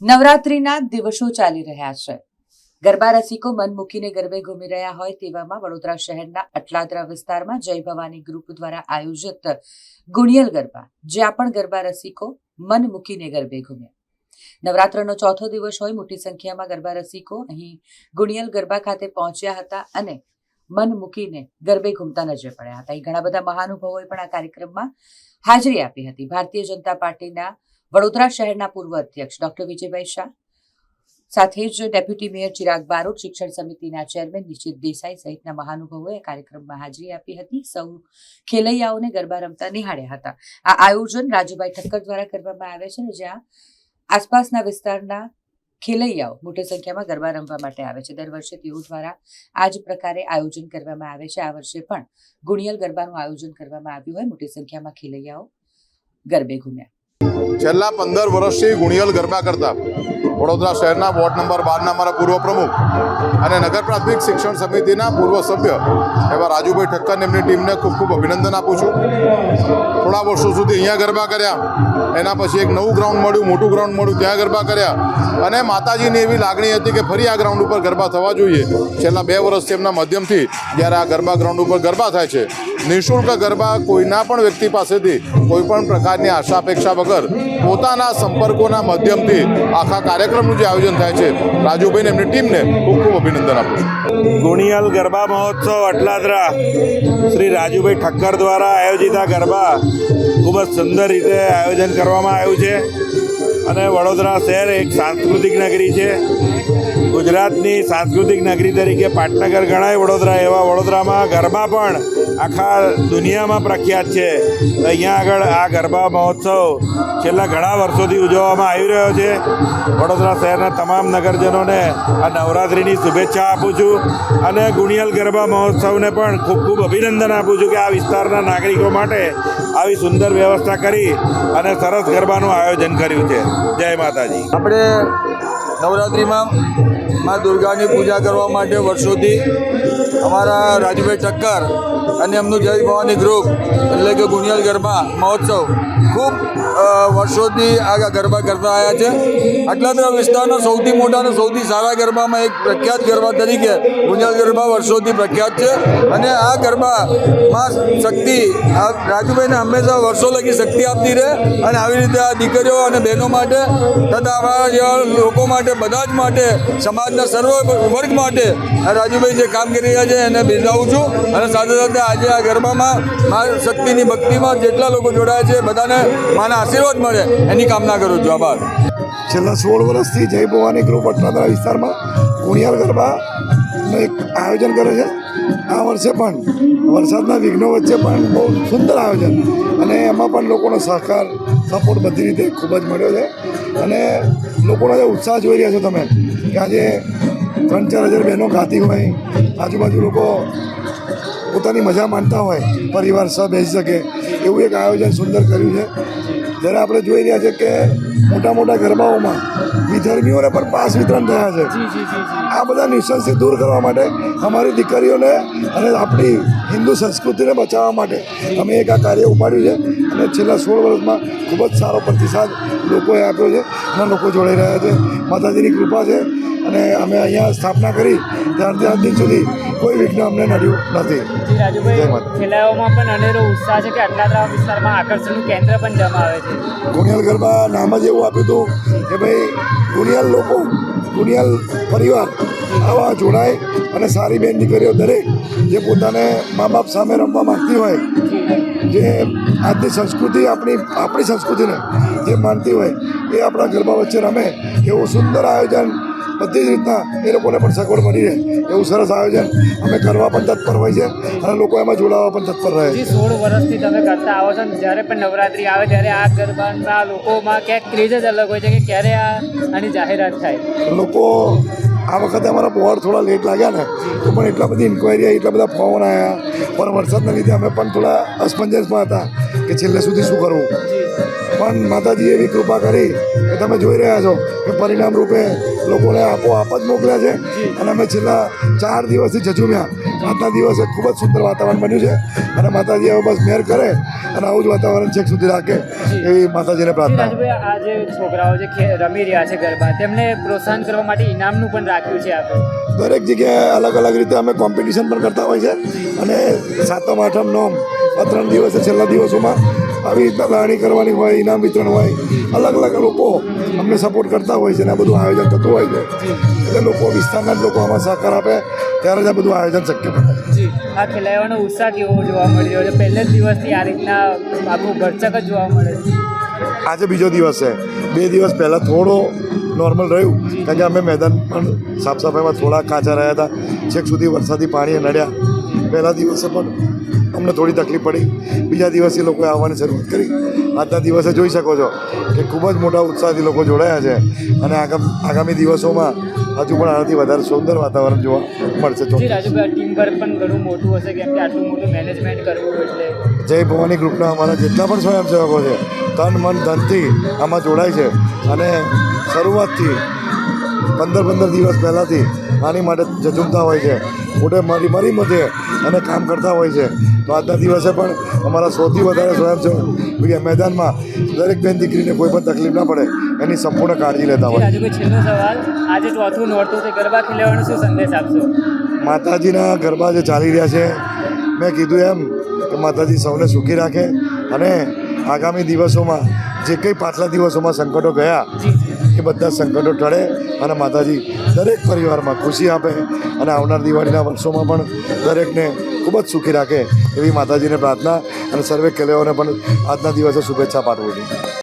નવરાત્રીના દિવસો ચાલી રહ્યા છે. ગરબા રસિકો મન મૂકીને ગરબે ઘૂમી રહ્યા હોય તેવામાં વડોદરા શહેરના અટલાદરા વિસ્તારમાં જય ભવાની ગ્રુપ દ્વારા આયોજિત ગુણિયલ ગરબા, જ્યાં પણ ગરબા રસિકો મન મૂકીને ગરબે ઘૂમ્યા. નવરાત્રનો ચોથો દિવસ હોય મોટી સંખ્યામાં ગરબા રસિકો અહીં ગુણિયલ ગરબા ખાતે પહોંચ્યા હતા અને મન મૂકીને ગરબે ઘૂમતા નજરે પડ્યા હતા. અહીં ઘણા બધા મહાનુભાવોએ પણ આ કાર્યક્રમમાં હાજરી આપી હતી. ભારતીય જનતા પાર્ટીના વડોદરા શહેરના પૂર્વ અધ્યક્ષ ડોક્ટર વિજયભાઈ શાહ, સાથે જ ડેપ્યુટી મેયર ચિરાગ બારોટ, શિક્ષણ સમિતિના ચેરમેન નિશિત દેસાઈ સહિતના મહાનુભાવોએ કાર્યક્રમમાં હાજરી આપી હતી. સૌ ખેલૈયાઓને ગરબા રમતા નિહાળ્યા હતા. આ આયોજન રાજુભાઈ ઠક્કર દ્વારા કરવામાં આવે છે જ્યાં આસપાસના વિસ્તારના ખેલૈયાઓ મોટી સંખ્યામાં ગરબા રમવા માટે આવે છે. દર વર્ષે તેઓ દ્વારા આ જ પ્રકારે આયોજન કરવામાં આવે છે. આ વર્ષે પણ ગુણિયલ ગરબાનું આયોજન કરવામાં આવ્યું હોય. મોટી સંખ્યામાં ખેલૈયાઓ ગરબે ઘૂમ્યા. છેલ્લા પંદર વર્ષથી ગુણિયલ ગરબા કરતા વડોદરા શહેરના વોર્ડ નંબર બારના અમારા પૂર્વ પ્રમુખ અને નગર પ્રાથમિક શિક્ષણ સમિતિના પૂર્વ સભ્ય એવા રાજુભાઈ ઠક્કર એમની ટીમને ખૂબ ખૂબ અભિનંદન આપું છું. થોડા વર્ષો સુધી અહીંયા ગરબા કર્યા. એના પછી એક નવું ગ્રાઉન્ડ મળ્યું, મોટું ગ્રાઉન્ડ મળ્યું, ત્યાં ગરબા કર્યા. અને માતાજીની એવી લાગણી હતી કે ફરી આ ગ્રાઉન્ડ ઉપર ગરબા થવા જોઈએ. છેલ્લા બે વર્ષથી એમના માધ્યમથી જ્યારે આ ગરબા ગ્રાઉન્ડ ઉપર ગરબા થાય છે નિઃશુલ્ક ગરબા કોઈના પણ વ્યક્તિ પાસેથી કોઈ પણ પ્રકારની આશા અપેક્ષા વગર પોતાના સંપર્કોના માધ્યમથી આખા કાર્યક્રમનું જે આયોજન થાય છે, રાજુભાઈને એમની ટીમને ખૂબ ખૂબ અભિનંદન આપું છું. ગુણિયલ ગરબા મહોત્સવ અટલાદરા. શ્રી રાજુભાઈ ઠક્કર દ્વારા આયોજિત આ ગરબા ખૂબ જ સુંદર રીતે આયોજન કરવામાં આવ્યું છે. અને વડોદરા શહેર એક સાંસ્કૃતિક નગરી છે. ગુજરાતની સાંસ્કૃતિક નગરી તરીકે પાટનગર ગણાય વડોદરા એવા વડોદરામાં ગરબા પણ આખા દુનિયામાં પ્રખ્યાત છે. અહીંયા આગળ આ ગરબા મહોત્સવ છેલ્લા ઘણા વર્ષોથી ઉજવવામાં આવી રહ્યો છે. વડોદરા શહેરના તમામ નગરજનોને આ નવરાત્રિની શુભેચ્છા આપું છું અને ગુણિયલ ગરબા મહોત્સવને પણ ખૂબ ખૂબ અભિનંદન આપું છું કે આ વિસ્તારના નાગરિકો માટે આવી સુંદર વ્યવસ્થા કરી અને સરસ ગરબાનું આયોજન કર્યું છે. જય માતાજી. આપણે નવરાત્રિમાં મા દુર્ગાની પૂજા કરવા માટે વર્ષોથી અમારા રાજુભાઈ ઠક્કર અને એમનું જય ભવાની ગ્રુપ એટલે કે ગુણિયલ ગરબા મહોત્સવ, ખૂબ વર્ષોથી આ ગરબા કરતા આવ્યા છે. અટલાદરા વિસ્તારના સૌથી મોટા અને સૌથી સારા ગરબામાં એક પ્રખ્યાત ગરબા તરીકે ગુંજલ ગરબા વર્ષોથી પ્રખ્યાત છે. અને આ ગરબામાં શક્તિ, આ રાજુભાઈને હંમેશા વર્ષો લગી શક્તિ આપતી રહે અને આવી રીતે આ દીકરીઓ અને બહેનો માટે તથા આપણા જેવા લોકો માટે, બધા જ માટે, સમાજના સર્વ વર્ગ માટે આ રાજુભાઈ જે કામ કરી રહ્યા છે એને બિરદાવું છું. અને સાથે સાથે આજે આ ગરબામાં મા શક્તિની ભક્તિમાં જેટલા લોકો જોડાયા છે, બધાને માના આશીર્વાદ મળે. એની કામના કરું છું. આભાર. છેલ્લા સોળ વર્ષથી જય ભવાની ગ્રુપ અટલાદરા વિસ્તારમાં કુણિયાર ગરબાનું એક આયોજન કરે છે. આ વર્ષે પણ વરસાદના વિઘ્નો વચ્ચે પણ બહુ સુંદર આયોજન અને એમાં પણ લોકોનો સહકાર, સપોર્ટ બધી રીતે ખૂબ જ મળ્યો છે. અને લોકોનો જે ઉત્સાહ જોઈ રહ્યા છો તમે કે આજે ત્રણ ચાર હજાર બહેનો ગાતી હોય આજુબાજુ લોકો પોતાની મજા માણતા હોય પરિવાર સહ બેસી શકે એવું એક આયોજન સુંદર કર્યું છે. જ્યારે આપણે જોઈ રહ્યા છે કે મોટા મોટા ગરબાઓમાં વિધર્મીઓને પણ પાસ વિતરણ થયા છે. આ બધા ન્યુસન્સથી દૂર કરવા માટે અમારી દીકરીઓને અને આપણી હિન્દુ સંસ્કૃતિને બચાવવા માટે અમે એક આ કાર્ય ઉપાડ્યું છે. અને છેલ્લા સોળ વર્ષમાં ખૂબ જ સારો પ્રતિસાદ લોકોએ આપ્યો છે અને લોકો જોડાઈ રહ્યા છે. માતાજીની કૃપા છે અને અમે અહીંયા સ્થાપના કરી ત્યારથી આજ દિન સુધી કોઈ વિઘ્ન અમને નડ્યું નથી. રાજુભાઈ માતા. પણ અનેરો ઉત્સાહ છે કે આટલાદરા વિસ્તારમાં આકર્ષણનું કેન્દ્ર પણ જમાવે છે. ગુણિયાલ ગરબા નામ જ એવું આપ્યું હતું કે ભાઈ ગુણિયાલ લોકો ગુણિયાલ પરિવાર આવા જોડાય અને સારી બેન દીકરીઓ દરેક જે પોતાને મા બાપ સામે રમવા માંગતી હોય. જે આજની સંસ્કૃતિ આપણી આપણી સંસ્કૃતિને જે માનતી હોય એ આપણા ગરબા વચ્ચે રમે એવું સુંદર આયોજન બધી જ રીતના એ લોકોને પણ સગવડ મળી રહે એવું સરસ આયોજન અમે કરવા પણ તત્પર હોય છે અને લોકો એમાં જોડાવા પણ તત્પર રહે છે. સોળ વર્ષથી તમે કરતા આવો છો ને જ્યારે પણ નવરાત્રિ આવે ત્યારે આ ગરબાના લોકોમાં ક્યાંક ક્રેઝ જ અલગ હોય છે કે ક્યારે આ આની જાહેરાત થાય? લોકો આ વખતે અમારા બોર થોડા લેટ લાગ્યા ને તો પણ એટલા બધી ઇન્ક્વાયરી આવી એટલા બધા ફોન આવ્યા પણ વરસાદના લીધે અમે પણ થોડા અસમંજસમાં હતા. કે છેલ્લે સુધી શું કરવું? પણ માતાજી એવી કૃપા કરી કે તમે જોઈ રહ્યા છો કે પરિણામ રૂપે લોકોને આપોઆપ જ મોકલ્યા છે. અને અમે છેલ્લા ચાર દિવસથી જજુમ્યા આજના દિવસે ખૂબ જ સુંદર વાતાવરણ બન્યું છે. અને માતાજી હવે બસ મેર કરે અને આવું જ વાતાવરણ છેક સુધી રાખે એવી માતાજીને પ્રાર્થના આ જે છોકરાઓ જે રમી રહ્યા છે ગરબા તેમને પ્રોત્સાહન કરવા માટે ઇનામનું પણ રાખ્યું છે આપણે દરેક જગ્યાએ અલગ અલગ રીતે અમે કોમ્પિટિશન પણ કરતા હોય છે. અને સાતમ આઠમ નોમ આ ત્રણ દિવસે છેલ્લા દિવસોમાં આવી રીતના લાણી કરવાની હોય ઇનામ વિતરણ હોય અલગ અલગ લોકો અમને સપોર્ટ કરતા હોય છે અને આ બધું આયોજન થતું હોય છે. એટલે લોકો વિસ્તારના જ લોકો આમાં સહકાર આપે ત્યારે જ આ બધું આયોજન શક્ય બને. આ ખેલાડીઓનો ઉત્સાહ કેવો જોવા મળ્યો છે? પહેલે જ દિવસથી આ રીતના આખું ભરચક જ જોવા મળે આજે બીજો દિવસ છે. બે દિવસ પહેલાં થોડો નોર્મલ રહ્યું કારણ કે અમે મેદાન પણ સાફ સફાઈમાં થોડા કાચા રહ્યા હતા. છેક સુધી વરસાદી પાણી નડ્યા. પહેલા દિવસે પણ અમને થોડી તકલીફ પડી. બીજા દિવસથી લોકોએ આવવાની શરૂઆત કરી. આજના દિવસે જોઈ શકો છો કે ખૂબ જ મોટા ઉત્સાહથી લોકો જોડાયા છે અને આગામ આગામી દિવસોમાં હજુ પણ આનાથી વધારે સુંદર વાતાવરણ જોવા મળશે ટીમ વર્ક પણ ઘણું મોટું હશે કેમ કે આટલું મોટું મેનેજમેન્ટ કરવું એટલે. જય ભવાની ગ્રુપના અમારા જેટલા પણ સ્વયંસેવકો છે તન મન ધનથી આમાં જોડાય છે અને શરૂઆતથી પંદર પંદર દિવસ પહેલાંથી આની માટે જજુમતા હોય છે. પોતે મારી મારી મધે અને કામ કરતા હોય છે. તો આજના દિવસે પણ અમારા સૌથી વધારે સ્વયંસેવક મેદાનમાં દરેક બેન દીકરીને કોઈ પણ તકલીફ ના પડે એની સંપૂર્ણ કાળજી લેતા હોય. છેલ્લો સવાલ. આજે ચોથું નોરતું છે ગરબા ખેલવાનો શું સંદેશ આપશો? માતાજીના ગરબા જે ચાલી રહ્યા છે મેં કીધું એમ કે માતાજી સૌને સુખી રાખે અને આગામી દિવસોમાં જે કંઈ પાછલા દિવસોમાં સંકટો ગયા એ બધા સંકટો ટળે અને માતાજી દરેક પરિવારમાં ખુશી આપે અને આવનાર દિવાળીના વર્ષોમાં પણ દરેકને ખૂબ જ સુખી રાખે એવી માતાજીને પ્રાર્થના અને સર્વે કલેઓને પણ આજના દિવસે શુભેચ્છા પાઠવું છું.